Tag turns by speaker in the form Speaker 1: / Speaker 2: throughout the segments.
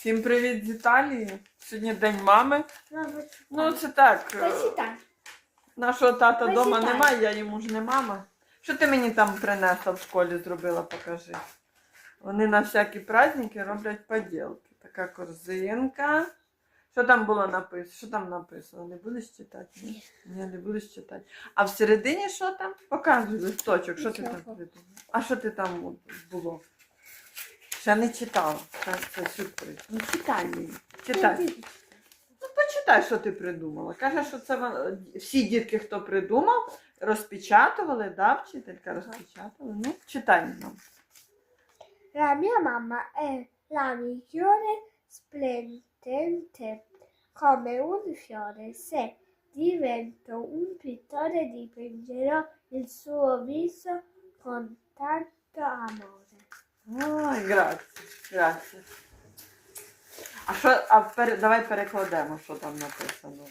Speaker 1: Всім привіт з Італії. Сьогодні День мами. Ну, це так. е, Нашого тата вдома немає, я йому ж не мама. Що ти мені там принесла в школі зробила, покажи. Вони на всякі праздники роблять поділки. Така корзинка. Що там було написано? Що там написано? Не будеш читати? Ні, Ні, не будеш читати. А всередині що там? Показуй листочок, що ти там придумав. А що ти там було? Ще не читала. Це, це сюрприз. Ну читай мені. Читай. Ну, почитай, що ти придумала. Каже, що це вон- всі дітки, хто придумав, розпечатували, да, вчителька розпечатувала. Ну, читай нам.
Speaker 2: La mia mamma è la migliore splendente come un fiore. Se divento un pittore dipingerò il suo viso con tanto amore.
Speaker 1: Ой, грація, грація. А що, а пере, давай перекладемо, що там написано.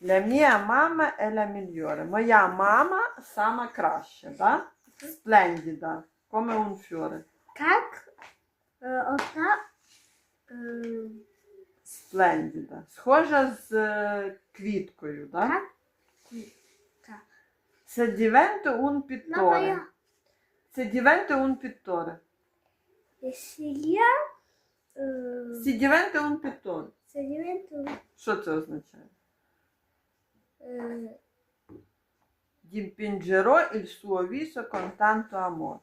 Speaker 1: Для мія мама е ля мільйоре. Моя мама сама краща, да? Сплендіда. Come un fiore.
Speaker 2: Как е, е,
Speaker 1: Сплендіда. Схожа з е, квіткою, да?
Speaker 2: как.
Speaker 1: Це divento un
Speaker 2: Мама, я,
Speaker 1: divento un pittore.
Speaker 2: якщо я е,
Speaker 1: Си divento un pittore.
Speaker 2: це divento
Speaker 1: Що це означає?
Speaker 2: е,
Speaker 1: Dipingerò il suo viso con tanto amore.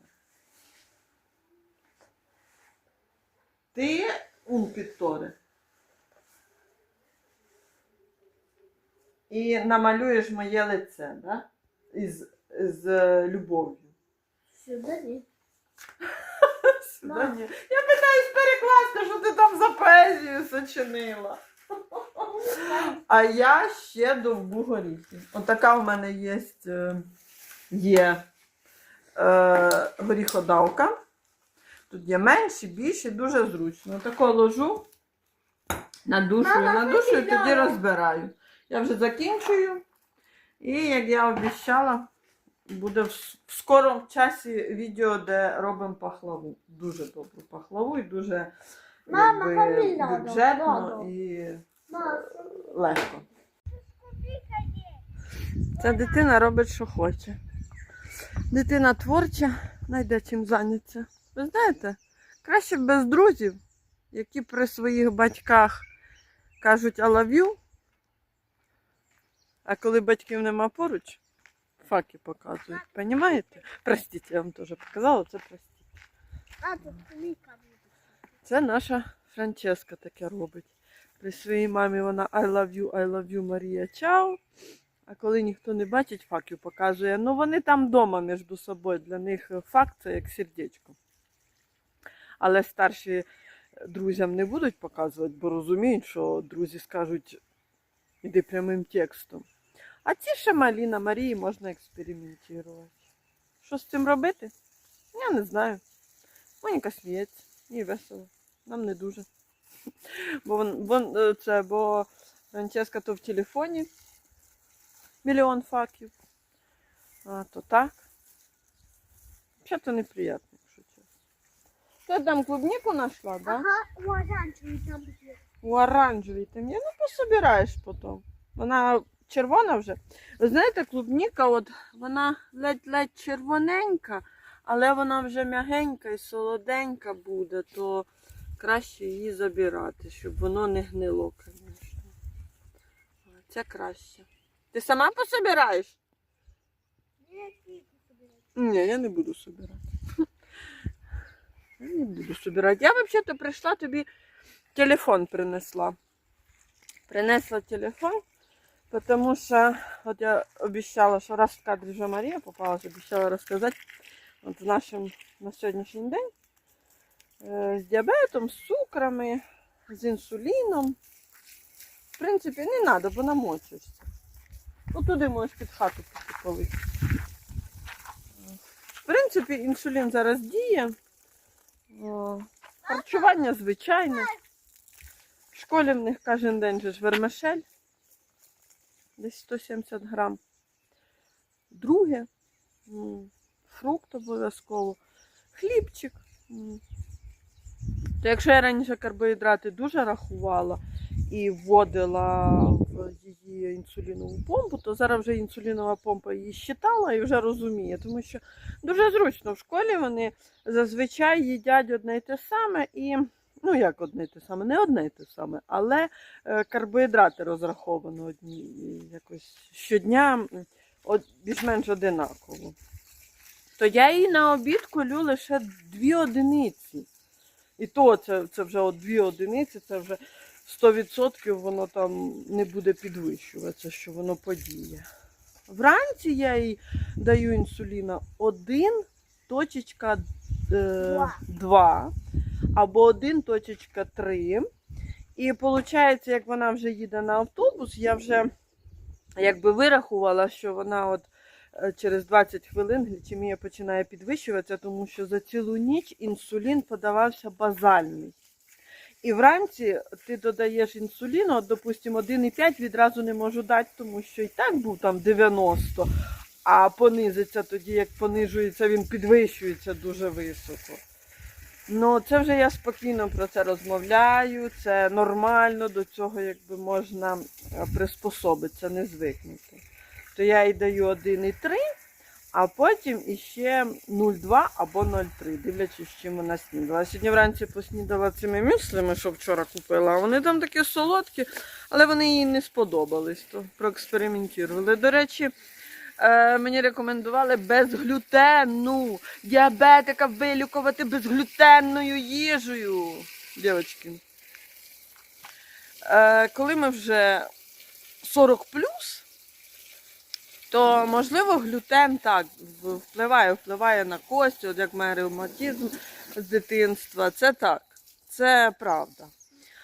Speaker 1: Ти un pittore. І намалюєш моє лице, да? Із, з е, любов'ю.
Speaker 2: Сюди. ні.
Speaker 1: Сюди ні. Я питаюсь перекласти, що ти там за поезію сочинила. А я ще довбу горіхи. Отака в мене є, е, є е, горіходавка. Тут є менші, більші, дуже зручно. Тако ложу, надушую,
Speaker 2: Мама,
Speaker 1: надушую, тоді розбираю. Я вже закінчую. І як я обіцяла, буде в в скорому часі відео, де робимо пахлаву. Дуже добру пахлаву і дуже
Speaker 2: Мама,
Speaker 1: якби, бюджетно
Speaker 2: дома.
Speaker 1: і
Speaker 2: Мама,
Speaker 1: легко. Ця дитина робить, що хоче. Дитина творча, знайде чим зайнятися. Ви знаєте, краще без друзів, які при своїх батьках кажуть I love you, а коли батьків нема поруч, факи показують. Понімаєте? Простіть, я вам теж показала, це простіть.
Speaker 2: а тут.
Speaker 1: Це наша Франческа таке робить. При своїй мамі вона I love you, I love you, Марія Чао. А коли ніхто не бачить, факів показує. Ну вони там вдома між собою. Для них факт це як сердечко. Але старші друзям не будуть показувати, бо розуміють, що друзі скажуть, іди прямим текстом. А ці ще малі на Марії можна експериментувати. Що з цим робити? Я не знаю. Моніка сміється, їй весело. Нам не дуже. Бо, вон, вон, е, це, бо Франческа то в телефоні мільйон факів. А то так. Взагалі то неприємно, якщо чесно. Ти там клубніку знайшла, да?
Speaker 2: Ага, у оранжевий там є.
Speaker 1: У оранжевій там є, ну пособираєш потім. Вона червона вже. Ви знаєте, клубніка, от вона ледь-ледь червоненька, але вона вже м'ягенька і солоденька буде, то краще її забирати, щоб воно не гнило, звісно. Це краще. Ти сама пособираєш? Ні, я не буду собирати. Я не буду собирати. Я взагалі-то прийшла тобі телефон принесла. Принесла телефон, тому що от я обіцяла, що раз в кадрі вже Марія попалась, обіцяла розказати от в нашому на сьогоднішній день з діабетом, з цукрами, з інсуліном. В принципі, не треба, бо намочишся. Ну, туди можеш під хату піти. В принципі, інсулін зараз діє. Харчування звичайне. В школі в них кожен день же ж вермишель. Десь 170 грам. Друге. Фрукт обов'язково. Хлібчик. То якщо я раніше карбоїдрати дуже рахувала і вводила в її інсулінову помпу, то зараз вже інсулінова помпа її щитала і вже розуміє, тому що дуже зручно в школі вони зазвичай їдять одне й те саме і. Ну, як одне те саме, не одне те саме, але е, карбоїдрати розраховано одні якось щодня більш-менш одинаково. То я їй на обід колю лише дві одиниці. І то це, це вже от дві одиниці, це вже 100% воно там не буде підвищуватися, що воно подіє. Вранці я їй даю інсуліна 1 точечка
Speaker 2: Два.
Speaker 1: 2 або 1 точечка 3. І виходить, як вона вже їде на автобус, я вже якби вирахувала, що вона от е, через 20 хвилин глічемія починає підвищуватися, тому що за цілу ніч інсулін подавався базальний. І вранці ти додаєш інсуліну, от, допустимо, 1,5 відразу не можу дати, тому що і так був там 90, а понизиться тоді, як понижується, він підвищується дуже високо. Ну, це вже я спокійно про це розмовляю, це нормально, до цього якби можна е, приспособитися, не звикнути. То я їй даю 1,3, а потім іще 0,2 або 0,3, дивлячись, чим вона снідала. Сьогодні вранці поснідала цими мюслями, що вчора купила. Вони там такі солодкі, але вони їй не сподобались, то проекспериментували. До речі, е, мені рекомендували безглютенну діабетика вилікувати безглютенною їжею. Дівчатки. Е, коли ми вже 40 то можливо глютен так впливає, впливає на кості, от як має ревматизм з дитинства. Це так, це правда.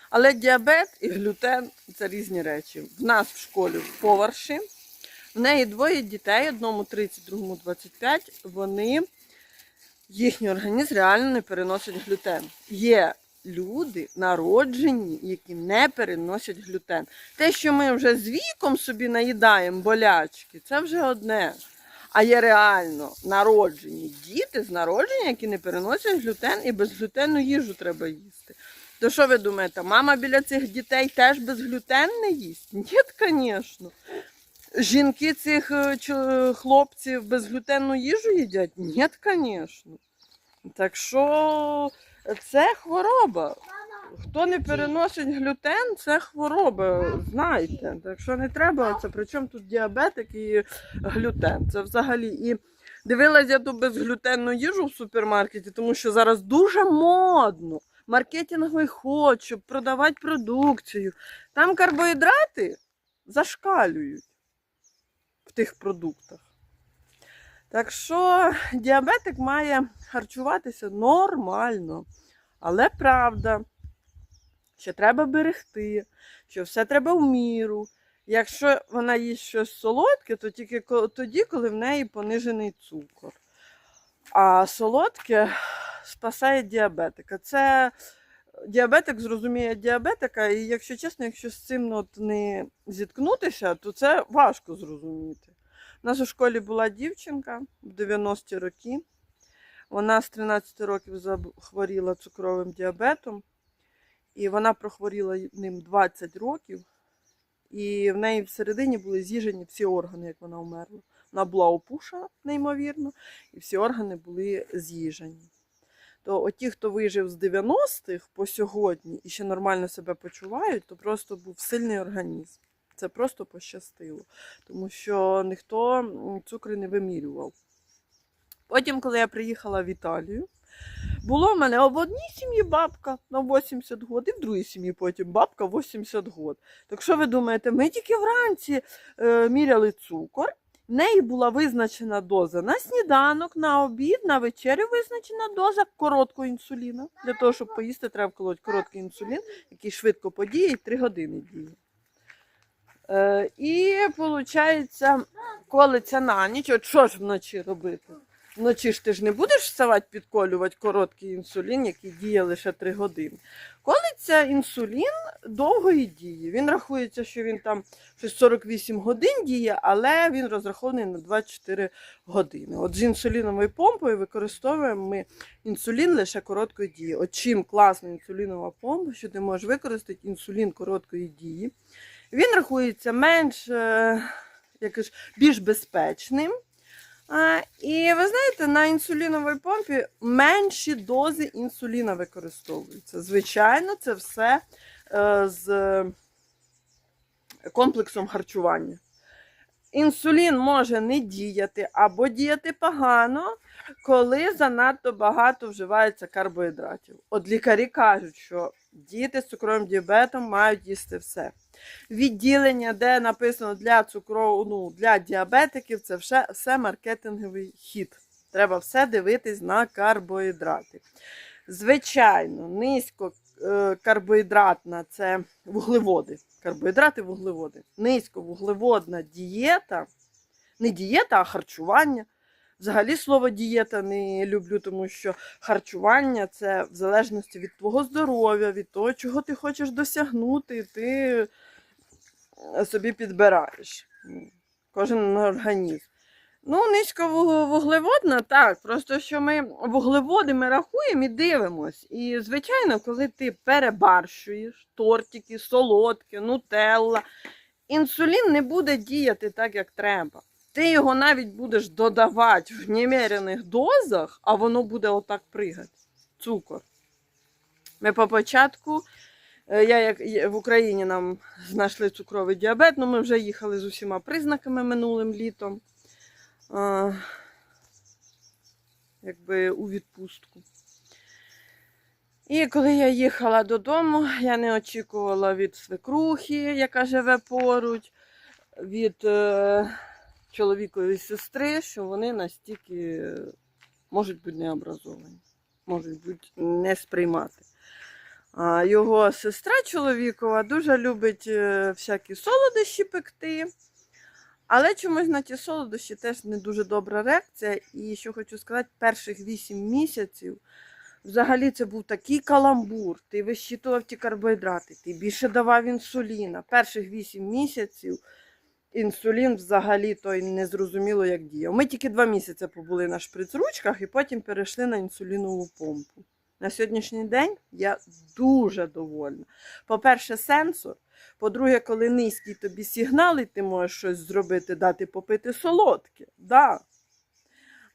Speaker 1: Але діабет і глютен це різні речі. В нас в школі поварші, в неї двоє дітей, одному 30, другому 25, вони, їхній організм реально не переносить глютен. Є люди, народжені, які не переносять глютен. Те, що ми вже з віком собі наїдаємо болячки, це вже одне. А є реально народжені діти з народження, які не переносять глютен і безглютенну їжу треба їсти. То що ви думаєте, мама біля цих дітей теж безглютен не їсть? Ні, звісно. Жінки цих е, хлопців безглютенну їжу їдять? Ні, звісно. Так що це хвороба. Хто не переносить глютен, це хвороба, знайте. Так що не треба це. Причому тут діабетик і глютен. Це взагалі. І дивилась я ту безглютенну їжу в супермаркеті, тому що зараз дуже модно. Маркетинговий ход, щоб продавати продукцію. Там карбоїдрати зашкалюють тих продуктах. Так що діабетик має харчуватися нормально. Але правда, що треба берегти, що все треба в міру. Якщо вона їсть щось солодке, то тільки тоді, коли в неї понижений цукор. А солодке спасає діабетика. Це діабетик зрозуміє діабетика, і якщо чесно, якщо з цим ну, от не зіткнутися, то це важко зрозуміти. У нас у школі була дівчинка в 90-ті роки. Вона з 13 років захворіла цукровим діабетом, і вона прохворіла ним 20 років. І в неї всередині були з'їжені всі органи, як вона вмерла. Вона була опуша, неймовірно, і всі органи були з'їжені. То оті, хто вижив з 90-х по сьогодні і ще нормально себе почувають, то просто був сильний організм. Це просто пощастило, тому що ніхто цукри не вимірював. Потім, коли я приїхала в Італію, було в мене в одній сім'ї бабка на 80 років, і в другій сім'ї потім бабка 80 років. Так що ви думаєте, ми тільки вранці е, міряли цукор, в неї була визначена доза на сніданок, на обід, на вечерю визначена доза короткого інсуліну. Для того, щоб поїсти, треба вколоти короткий інсулін, який швидко подіє і 3 години діє. Е, і виходить, колиться на ніч, от що ж вночі робити? Вночі ж ти ж не будеш вставати підколювати короткий інсулін, який діє лише 3 години. Колиться інсулін довгої дії. Він рахується, що він там щось 48 годин діє, але він розрахований на 24 години. От з інсуліновою помпою використовуємо ми інсулін лише короткої дії. От чим класна інсулінова помпа, що ти можеш використати інсулін короткої дії. Він рахується менш, е, як ж, більш безпечним. А, і ви знаєте, на інсуліновій помпі менші дози інсуліна використовуються. Звичайно, це все е, з комплексом харчування. Інсулін може не діяти або діяти погано, коли занадто багато вживається карбогідратів. От лікарі кажуть, що діти з цукровим діабетом мають їсти все. Відділення, де написано для цукров... ну, для діабетиків, це все, все маркетинговий хід. Треба все дивитись на карбогідрати. Звичайно, низько е, карбогідратна це вуглеводи. Карбогідрати вуглеводи. Низьковуглеводна дієта, не дієта, а харчування. Взагалі слово дієта не люблю, тому що харчування це в залежності від твого здоров'я, від того, чого ти хочеш досягнути, ти собі підбираєш. Кожен організм. Ну, низьковуглеводна, так. Просто що ми вуглеводи ми рахуємо і дивимось. І, звичайно, коли ти перебарщуєш тортики, солодкі, нутелла, інсулін не буде діяти так, як треба. Ти його навіть будеш додавати в немерених дозах, а воно буде отак пригати. Цукор. Ми по початку, я як в Україні нам знайшли цукровий діабет, ну ми вже їхали з усіма признаками минулим літом. А, якби у відпустку. І коли я їхала додому, я не очікувала від свекрухи, яка живе поруч, від е, чоловікової сестри, що вони настільки можуть бути необразовані, можуть бути не сприймати. Його сестра чоловікова дуже любить е, всякі солодощі пекти. Але чомусь на ті солодощі теж не дуже добра реакція. І що хочу сказати, перших 8 місяців взагалі це був такий каламбур. Ти вищитував ті карбогідрати, ти більше давав інсуліна. Перших 8 місяців інсулін взагалі той не як діяв. Ми тільки 2 місяці побули на шприцручках і потім перейшли на інсулінову помпу. На сьогоднішній день я дуже довольна. По-перше, сенсор. По-друге, коли низький тобі сигнал, і ти можеш щось зробити, дати попити солодке. Да.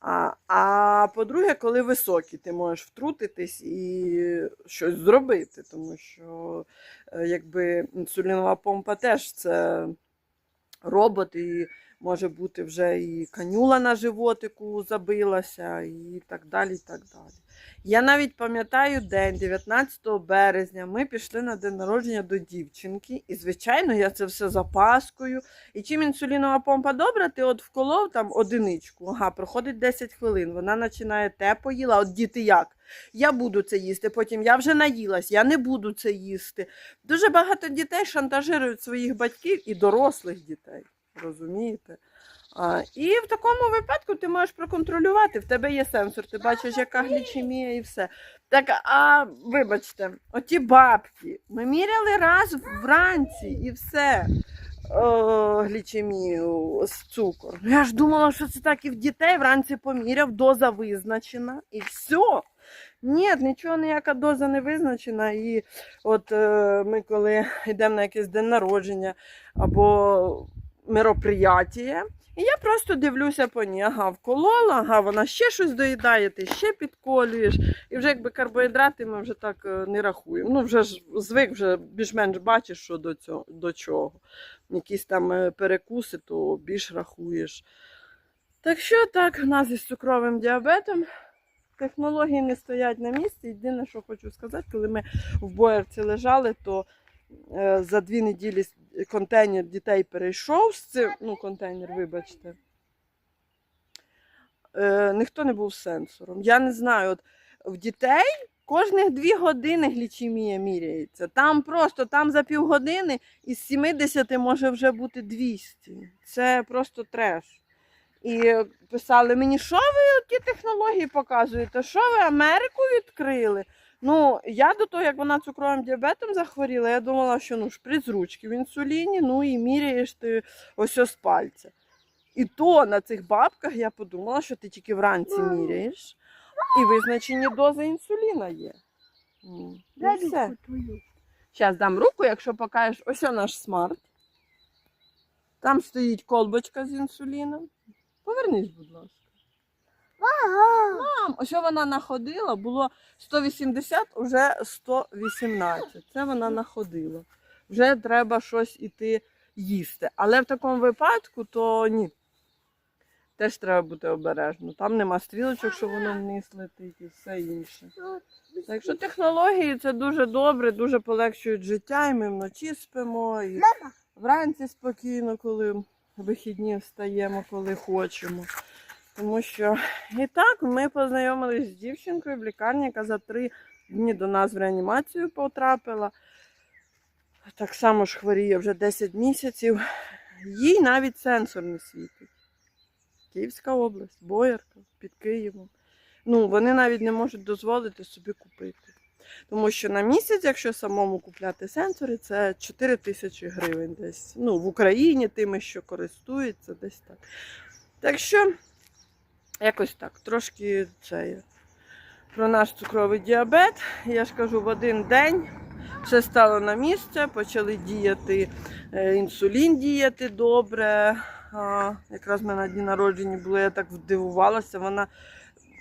Speaker 1: А, а по-друге, коли високий, ти можеш втрутитись і щось зробити, тому що е, якби інсулінова помпа теж це робот, і може бути вже і канюла на животику забилася, і так далі. і так далі. Я навіть пам'ятаю день, 19 березня, ми пішли на день народження до дівчинки, і, звичайно, я це все запаскою. І чим інсулінова помпа добра, ти от вколов там одиничку, ага, проходить 10 хвилин, вона починає те поїла, от діти як? Я буду це їсти, потім я вже наїлась, я не буду це їсти. Дуже багато дітей шантажують своїх батьків і дорослих дітей. Розумієте? А, і в такому випадку ти можеш проконтролювати. В тебе є сенсор, ти бачиш, яка глічемія і все. Так, а вибачте, оті бабки. Ми міряли раз вранці і все. О, глічемію з цукор. Ну, Я ж думала, що це так і в дітей вранці поміряв, доза визначена і все. Ні, нічого ніяка доза не визначена. І от е, ми коли йдемо на якийсь день народження або мероприятие, і я просто дивлюся по ній, ага, вколола, ага, вона ще щось доїдає, ти ще підколюєш. І вже якби карбогідрати ми вже так е, не рахуємо. Ну, вже ж звик, вже більш-менш бачиш, що до, цього, до чого. Якісь там е, перекуси, то більш рахуєш. Так що так, в нас із цукровим діабетом. Технології не стоять на місці. Єдине, що хочу сказати, коли ми в боярці лежали, то е, за дві неділі контейнер дітей перейшов з цим, ну, контейнер, вибачте. Е, ніхто не був сенсором. Я не знаю, от в дітей кожних дві години глічемія міряється. Там просто там за півгодини із 70 може вже бути 200. Це просто треш. І писали мені, що ви ті технології показуєте? Що ви Америку відкрили? Ну, я до того, як вона цукровим діабетом захворіла, я думала, що ну, шприц ручки в інсуліні, ну і міряєш ти ось ось з пальця. І то на цих бабках я подумала, що ти тільки вранці міряєш, і визначені дози інсуліна є.
Speaker 2: Дай
Speaker 1: все. Зараз дам руку, якщо покажеш, ось наш смарт. Там стоїть колбочка з інсуліном. Повернись, будь ласка.
Speaker 2: Ага.
Speaker 1: Мам, ось вона находила, було 180, уже 118. Це вона находила. Вже треба щось іти їсти. Але в такому випадку, то ні. Теж треба бути обережно. Там нема стрілочок, що воно вниз летить і все інше. Так що технології це дуже добре, дуже полегшують життя, і ми вночі спимо, і вранці спокійно, коли вихідні встаємо, коли хочемо. Тому що і так ми познайомились з дівчинкою в лікарні, яка за три дні до нас в реанімацію потрапила. Так само ж хворіє вже 10 місяців. Їй навіть сенсор не світить. Київська область, Боярка, під Києвом. Ну, вони навіть не можуть дозволити собі купити. Тому що на місяць, якщо самому купляти сенсори, це 4 тисячі гривень десь. Ну, в Україні тими, що користуються, десь так. Так що, якось так, трошки це. Про наш цукровий діабет. Я ж кажу, в один день все стало на місце, почали діяти е, інсулін діяти добре. А, якраз ми на дні народження були, я так здивувалася. Вона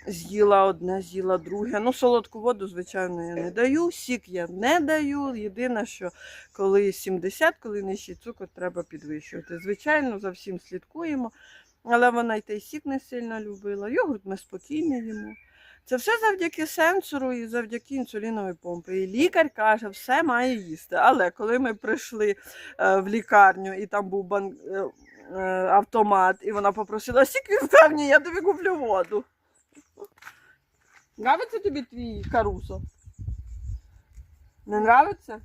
Speaker 1: з'їла одне, з'їла друге. Ну, солодку воду, звичайно, я не даю. Сік я не даю. Єдине, що коли 70, коли нижчий цукор, треба підвищувати. Звичайно, за всім слідкуємо. Але вона й той сік не сильно любила. Йогурт ми спокійно їмо. Це все завдяки сенсору і завдяки інсуліновій помпі. І лікар каже, все має їсти. Але коли ми прийшли е, в лікарню і там був бан... е, е, автомат, і вона попросила сік в лікарні, я тобі куплю воду. Нравиться тобі твій карусо? Не нравиться?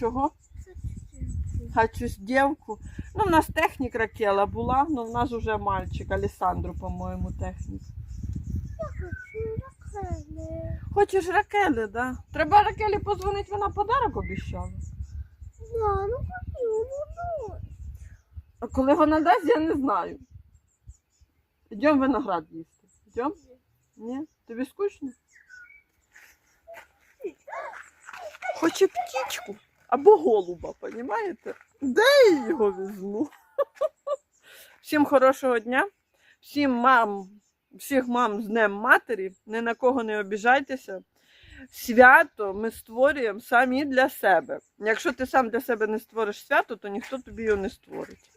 Speaker 1: Чого? Хочу дівку. Ну, в нас технік Ракела була, але в нас вже мальчик, Алісандру, по-моєму, технік. Хочеш Ракели, да? Треба Ракелі позвонити, вона подарок обіцяла.
Speaker 2: Да, ну хочу, ну
Speaker 1: А коли вона дасть, я не знаю. Йдемо виноград їсти. Йдемо? Ні? Тобі скучно? Хоче птічку або голуба, понімаєте? Де я його візьму? Всім хорошого дня, всім мам, всіх мам з Днем Матері, ні на кого не обіжайтеся. Свято ми створюємо самі для себе. Якщо ти сам для себе не створиш свято, то ніхто тобі його не створить.